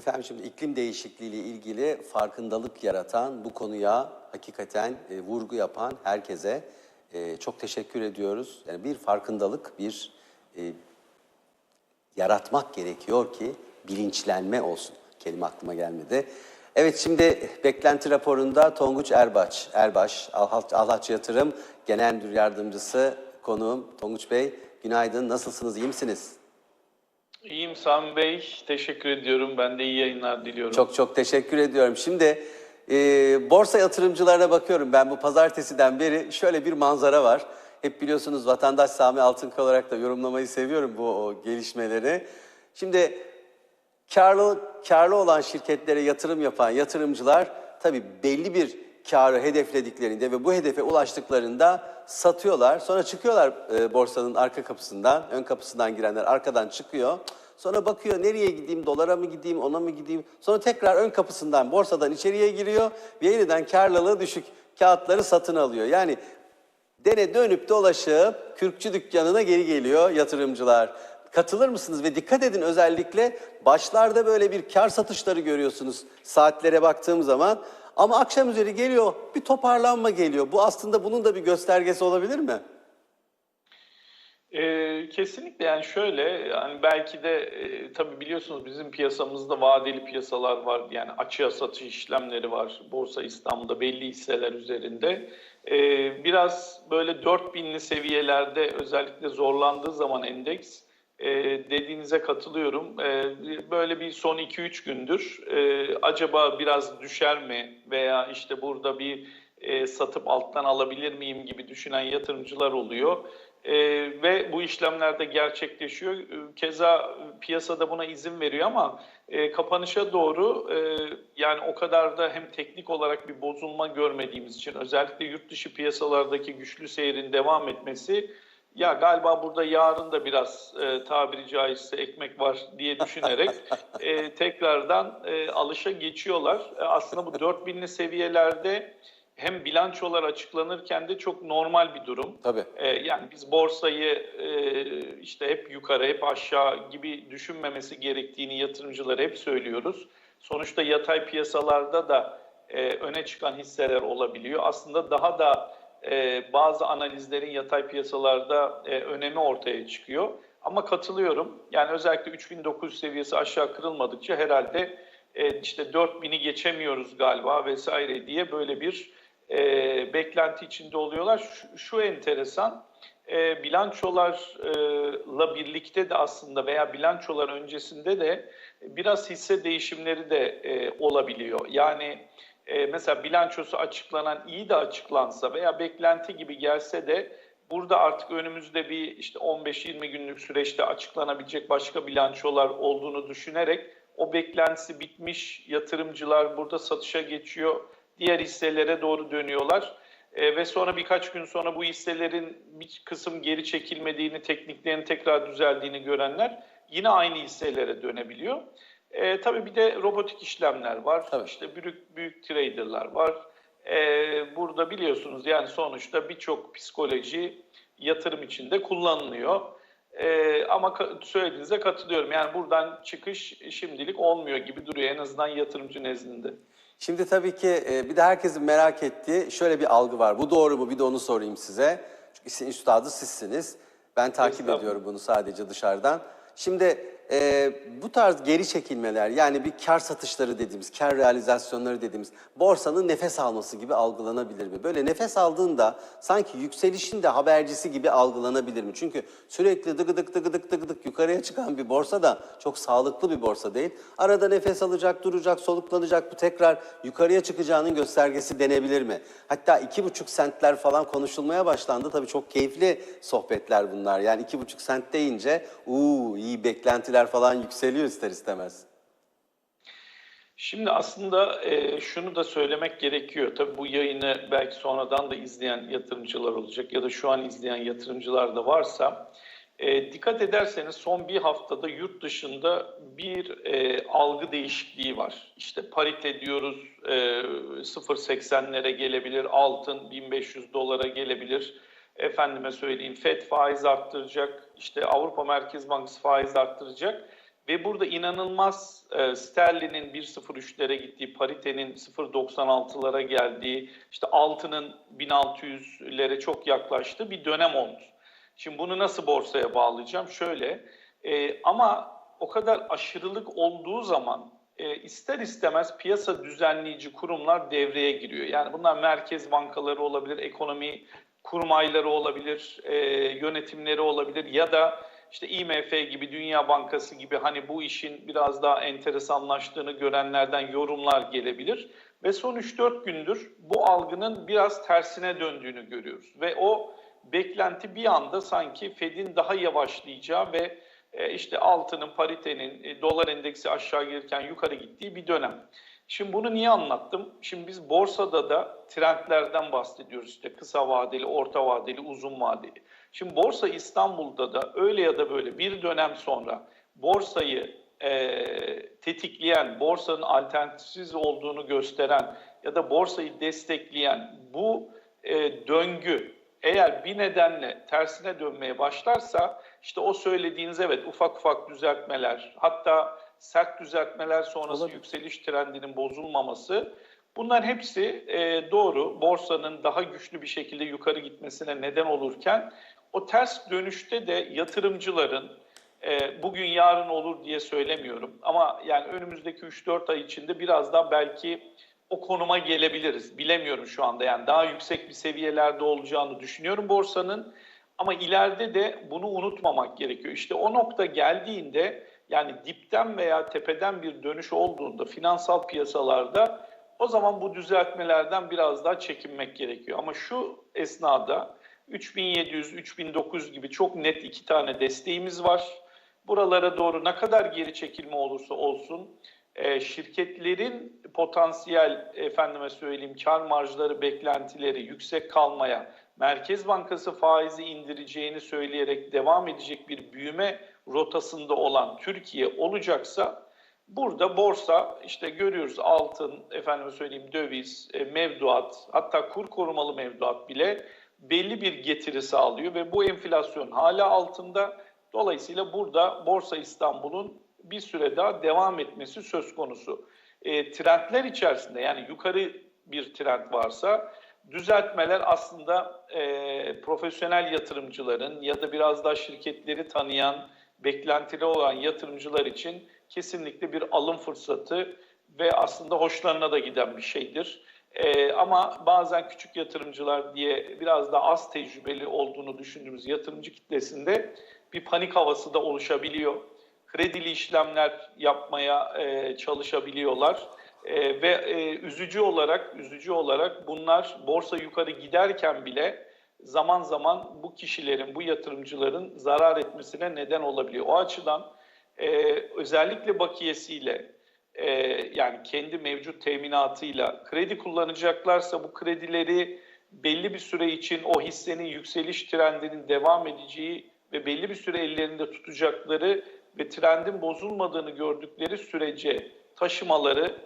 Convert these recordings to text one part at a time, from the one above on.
Efendim şimdi iklim değişikliği ile ilgili farkındalık yaratan, bu konuya hakikaten e, vurgu yapan herkese e, çok teşekkür ediyoruz. Yani bir farkındalık, bir e, yaratmak gerekiyor ki bilinçlenme olsun. Kelime aklıma gelmedi. Evet şimdi beklenti raporunda Tonguç Erbaş, Erbaş, Alhaç, Yatırım Genel Müdür Yardımcısı konuğum Tonguç Bey. Günaydın, nasılsınız, iyi misiniz? İyiyim Sami Bey. Teşekkür ediyorum. Ben de iyi yayınlar diliyorum. Çok çok teşekkür ediyorum. Şimdi e, borsa yatırımcılarına bakıyorum. Ben bu pazartesiden beri şöyle bir manzara var. Hep biliyorsunuz vatandaş Sami Altınkaya olarak da yorumlamayı seviyorum bu o gelişmeleri. Şimdi karlı karlı olan şirketlere yatırım yapan yatırımcılar tabii belli bir karı hedeflediklerinde ve bu hedefe ulaştıklarında satıyorlar. Sonra çıkıyorlar e, borsanın arka kapısından, ön kapısından girenler arkadan çıkıyor. Sonra bakıyor nereye gideyim, dolara mı gideyim, ona mı gideyim? Sonra tekrar ön kapısından, borsadan içeriye giriyor ve yeniden karlılığı düşük kağıtları satın alıyor. Yani dene dönüp dolaşıp kürkçü dükkanına geri geliyor yatırımcılar. Katılır mısınız? Ve dikkat edin özellikle başlarda böyle bir kar satışları görüyorsunuz saatlere baktığım zaman. Ama akşam üzeri geliyor bir toparlanma geliyor. Bu aslında bunun da bir göstergesi olabilir mi? Ee, kesinlikle yani şöyle yani belki de e, tabii biliyorsunuz bizim piyasamızda vadeli piyasalar var. Yani açığa satış işlemleri var. Borsa İstanbul'da belli hisseler üzerinde. Ee, biraz böyle 4000'li seviyelerde özellikle zorlandığı zaman endeks e, dediğinize katılıyorum. E, böyle bir son 2-3 gündür e, acaba biraz düşer mi veya işte burada bir e, satıp alttan alabilir miyim gibi düşünen yatırımcılar oluyor. E, ve bu işlemlerde gerçekleşiyor. E, Keza piyasada buna izin veriyor ama e, kapanışa doğru e, yani o kadar da hem teknik olarak bir bozulma görmediğimiz için özellikle yurt dışı piyasalardaki güçlü seyrin devam etmesi ya galiba burada yarın da biraz e, tabiri caizse ekmek var diye düşünerek e, tekrardan e, alışa geçiyorlar. E, aslında bu 4000'li seviyelerde hem bilançolar açıklanırken de çok normal bir durum. Tabii. E, yani biz borsayı e, işte hep yukarı hep aşağı gibi düşünmemesi gerektiğini yatırımcılara hep söylüyoruz. Sonuçta yatay piyasalarda da e, öne çıkan hisseler olabiliyor. Aslında daha da e, bazı analizlerin yatay piyasalarda e, önemi ortaya çıkıyor. Ama katılıyorum. Yani özellikle 3900 seviyesi aşağı kırılmadıkça herhalde e, işte 4000'i geçemiyoruz galiba vesaire diye böyle bir e, beklenti içinde oluyorlar. Şu, şu enteresan, e, bilançolarla birlikte de aslında veya bilançolar öncesinde de biraz hisse değişimleri de e, olabiliyor. Yani e, mesela bilançosu açıklanan iyi de açıklansa veya beklenti gibi gelse de burada artık önümüzde bir işte 15-20 günlük süreçte açıklanabilecek başka bilançolar olduğunu düşünerek o beklentisi bitmiş yatırımcılar burada satışa geçiyor. Diğer hisselere doğru dönüyorlar. E, ve sonra birkaç gün sonra bu hisselerin bir kısım geri çekilmediğini, tekniklerin tekrar düzeldiğini görenler yine aynı hisselere dönebiliyor. E, tabii bir de robotik işlemler var. Tabii. İşte büyük büyük traderlar var. E, burada biliyorsunuz yani sonuçta birçok psikoloji yatırım içinde kullanılıyor. E, ama söylediğinize katılıyorum. Yani buradan çıkış şimdilik olmuyor gibi duruyor en azından yatırımcı nezdinde. Şimdi tabii ki e, bir de herkesin merak ettiği şöyle bir algı var. Bu doğru mu? Bir de onu sorayım size. Çünkü işin üstadı sizsiniz. Ben takip ediyorum bunu sadece dışarıdan. Şimdi e, bu tarz geri çekilmeler yani bir kar satışları dediğimiz, kar realizasyonları dediğimiz borsanın nefes alması gibi algılanabilir mi? Böyle nefes aldığında sanki yükselişin de habercisi gibi algılanabilir mi? Çünkü sürekli dıgıdık dıgıdık dıgıdık yukarıya çıkan bir borsa da çok sağlıklı bir borsa değil. Arada nefes alacak, duracak, soluklanacak bu tekrar yukarıya çıkacağının göstergesi denebilir mi? Hatta iki buçuk sentler falan konuşulmaya başlandı. Tabii çok keyifli sohbetler bunlar. Yani iki buçuk sent deyince uuu iyi beklentiler falan yükseliyor ister istemez. Şimdi aslında e, şunu da söylemek gerekiyor. Tabii bu yayını belki sonradan da izleyen yatırımcılar olacak ya da şu an izleyen yatırımcılar da varsa e, dikkat ederseniz son bir haftada yurt dışında bir e, algı değişikliği var. İşte parite diyoruz e, 0.80'lere gelebilir, altın 1500 dolara gelebilir. Efendime söyleyeyim FED faiz arttıracak, işte Avrupa Merkez Bankası faiz arttıracak Ve burada inanılmaz e, sterlinin 1.03'lere gittiği, paritenin 0.96'lara geldiği, işte altının 1600'lere çok yaklaştığı bir dönem oldu. Şimdi bunu nasıl borsaya bağlayacağım? Şöyle, e, ama o kadar aşırılık olduğu zaman e, ister istemez piyasa düzenleyici kurumlar devreye giriyor. Yani bunlar merkez bankaları olabilir, ekonomi kurmayları olabilir, e, yönetimleri olabilir ya da işte IMF gibi, Dünya Bankası gibi hani bu işin biraz daha enteresanlaştığını görenlerden yorumlar gelebilir. Ve son 3-4 gündür bu algının biraz tersine döndüğünü görüyoruz. Ve o beklenti bir anda sanki Fed'in daha yavaşlayacağı ve e, işte altının, paritenin, e, dolar endeksi aşağı gelirken yukarı gittiği bir dönem. Şimdi bunu niye anlattım? Şimdi biz borsada da trendlerden bahsediyoruz. İşte kısa vadeli, orta vadeli, uzun vadeli. Şimdi Borsa İstanbul'da da öyle ya da böyle bir dönem sonra borsayı e, tetikleyen, borsanın alternatifsiz olduğunu gösteren ya da borsayı destekleyen bu e, döngü eğer bir nedenle tersine dönmeye başlarsa işte o söylediğiniz evet ufak ufak düzeltmeler hatta sert düzeltmeler sonrası Olabilir. yükseliş trendinin bozulmaması bunların hepsi e, doğru borsanın daha güçlü bir şekilde yukarı gitmesine neden olurken o ters dönüşte de yatırımcıların e, bugün yarın olur diye söylemiyorum ama yani önümüzdeki 3-4 ay içinde biraz daha belki o konuma gelebiliriz. Bilemiyorum şu anda yani daha yüksek bir seviyelerde olacağını düşünüyorum borsanın. Ama ileride de bunu unutmamak gerekiyor. İşte o nokta geldiğinde yani dipten veya tepeden bir dönüş olduğunda finansal piyasalarda o zaman bu düzeltmelerden biraz daha çekinmek gerekiyor. Ama şu esnada 3700, 3900 gibi çok net iki tane desteğimiz var. Buralara doğru ne kadar geri çekilme olursa olsun e, şirketlerin potansiyel efendime söyleyeyim kar marjları beklentileri yüksek kalmaya Merkez Bankası faizi indireceğini söyleyerek devam edecek bir büyüme rotasında olan Türkiye olacaksa burada borsa işte görüyoruz altın efendime söyleyeyim döviz, e, mevduat hatta kur korumalı mevduat bile belli bir getiri sağlıyor ve bu enflasyon hala altında. Dolayısıyla burada Borsa İstanbul'un bir süre daha devam etmesi söz konusu. E, trendler içerisinde yani yukarı bir trend varsa düzeltmeler aslında e, profesyonel yatırımcıların ya da biraz daha şirketleri tanıyan, beklentili olan yatırımcılar için kesinlikle bir alım fırsatı ve aslında hoşlarına da giden bir şeydir. E, ama bazen küçük yatırımcılar diye biraz da az tecrübeli olduğunu düşündüğümüz yatırımcı kitlesinde bir panik havası da oluşabiliyor kredili işlemler yapmaya e, çalışabiliyorlar. E, ve e, üzücü olarak üzücü olarak bunlar borsa yukarı giderken bile zaman zaman bu kişilerin, bu yatırımcıların zarar etmesine neden olabiliyor. O açıdan e, özellikle bakiyesiyle e, yani kendi mevcut teminatıyla kredi kullanacaklarsa bu kredileri belli bir süre için o hissenin yükseliş trendinin devam edeceği ve belli bir süre ellerinde tutacakları ve trendin bozulmadığını gördükleri sürece taşımaları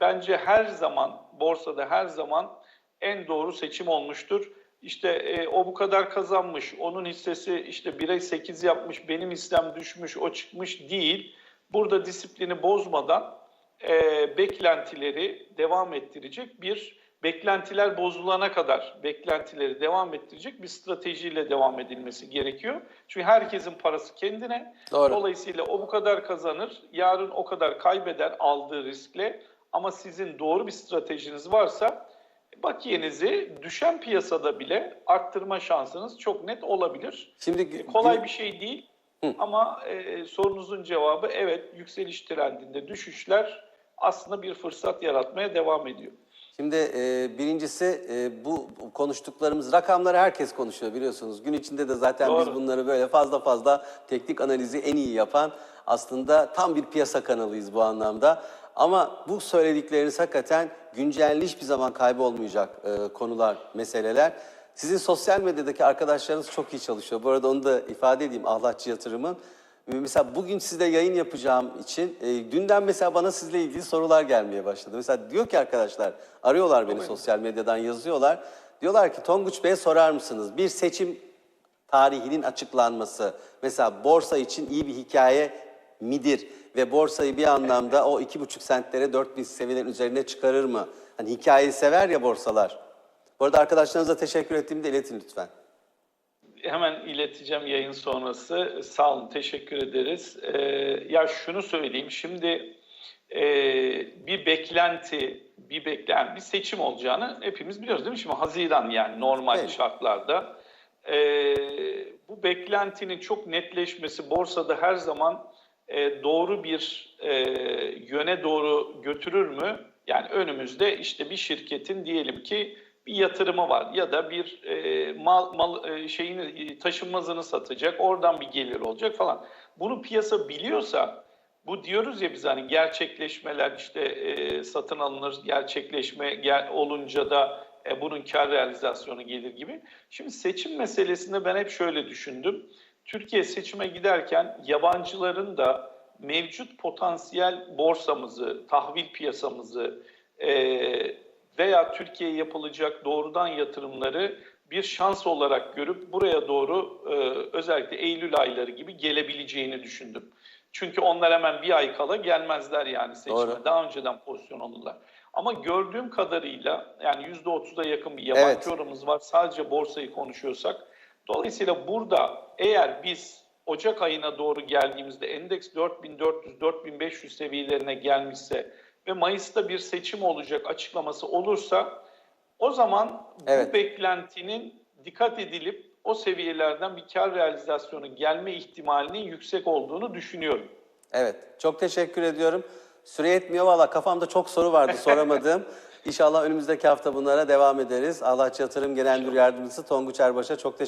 bence her zaman borsada her zaman en doğru seçim olmuştur. İşte e, o bu kadar kazanmış, onun hissesi işte 1'e 8 yapmış, benim hissem düşmüş, o çıkmış değil. Burada disiplini bozmadan e, beklentileri devam ettirecek bir beklentiler bozulana kadar beklentileri devam ettirecek bir stratejiyle devam edilmesi gerekiyor. Çünkü herkesin parası kendine. Doğru. Dolayısıyla o bu kadar kazanır, yarın o kadar kaybeder aldığı riskle. Ama sizin doğru bir stratejiniz varsa bakiyenizi düşen piyasada bile arttırma şansınız çok net olabilir. Şimdi E, Kolay bir şey değil ama e, sorunuzun cevabı evet yükseliş trendinde düşüşler aslında bir fırsat yaratmaya devam ediyor. Şimdi e, birincisi e, bu konuştuklarımız rakamları herkes konuşuyor biliyorsunuz. Gün içinde de zaten biz Doğru. bunları böyle fazla fazla teknik analizi en iyi yapan aslında tam bir piyasa kanalıyız bu anlamda. Ama bu söyledikleriniz hakikaten güncel hiçbir zaman kaybolmayacak e, konular, meseleler. Sizin sosyal medyadaki arkadaşlarınız çok iyi çalışıyor. Bu arada onu da ifade edeyim Ahlatçı Yatırım'ın. Mesela bugün sizle yayın yapacağım için e, dünden mesela bana sizle ilgili sorular gelmeye başladı. Mesela diyor ki arkadaşlar arıyorlar beni sosyal medyadan yazıyorlar. Diyorlar ki Tonguç Bey'e sorar mısınız? Bir seçim tarihinin açıklanması. Mesela borsa için iyi bir hikaye midir? Ve borsayı bir anlamda o iki buçuk sentlere 4000 seviyelerin üzerine çıkarır mı? Hani hikayeyi sever ya borsalar. Bu arada arkadaşlarınıza teşekkür ettiğimi de iletin lütfen. Hemen ileteceğim yayın sonrası. Sağ olun, teşekkür ederiz. Ee, ya şunu söyleyeyim, şimdi e, bir beklenti, bir beklen, bir seçim olacağını hepimiz biliyoruz değil mi? Şimdi Haziran yani normal Evet. şartlarda. Ee, bu beklentinin çok netleşmesi borsada her zaman e, doğru bir e, yöne doğru götürür mü? Yani önümüzde işte bir şirketin diyelim ki bir yatırımı var ya da bir e, mal, mal şeyini taşınmazını satacak, oradan bir gelir olacak falan. Bunu piyasa biliyorsa bu diyoruz ya biz hani gerçekleşmeler işte e, satın alınır, gerçekleşme gel, olunca da e, bunun kar realizasyonu gelir gibi. Şimdi seçim meselesinde ben hep şöyle düşündüm. Türkiye seçime giderken yabancıların da mevcut potansiyel borsamızı, tahvil piyasamızı e, veya Türkiye'ye yapılacak doğrudan yatırımları bir şans olarak görüp buraya doğru e, özellikle Eylül ayları gibi gelebileceğini düşündüm. Çünkü onlar hemen bir ay kala gelmezler yani seçime. Doğru. Daha önceden pozisyon alırlar. Ama gördüğüm kadarıyla yani %30'a yakın bir yabancı Evet. oranımız var. Sadece borsayı konuşuyorsak. Dolayısıyla burada eğer biz Ocak ayına doğru geldiğimizde endeks 4400-4500 seviyelerine gelmişse ve Mayıs'ta bir seçim olacak açıklaması olursa o zaman Evet. bu beklentinin dikkat edilip o seviyelerden bir kar realizasyonu gelme ihtimalinin yüksek olduğunu düşünüyorum. Evet, çok teşekkür ediyorum. Süre yetmiyor valla kafamda çok soru vardı soramadığım. İnşallah önümüzdeki hafta bunlara devam ederiz. Allahç Yatırım Genel Müdür Yardımcısı Tonguç Erbaş'a çok teşekkür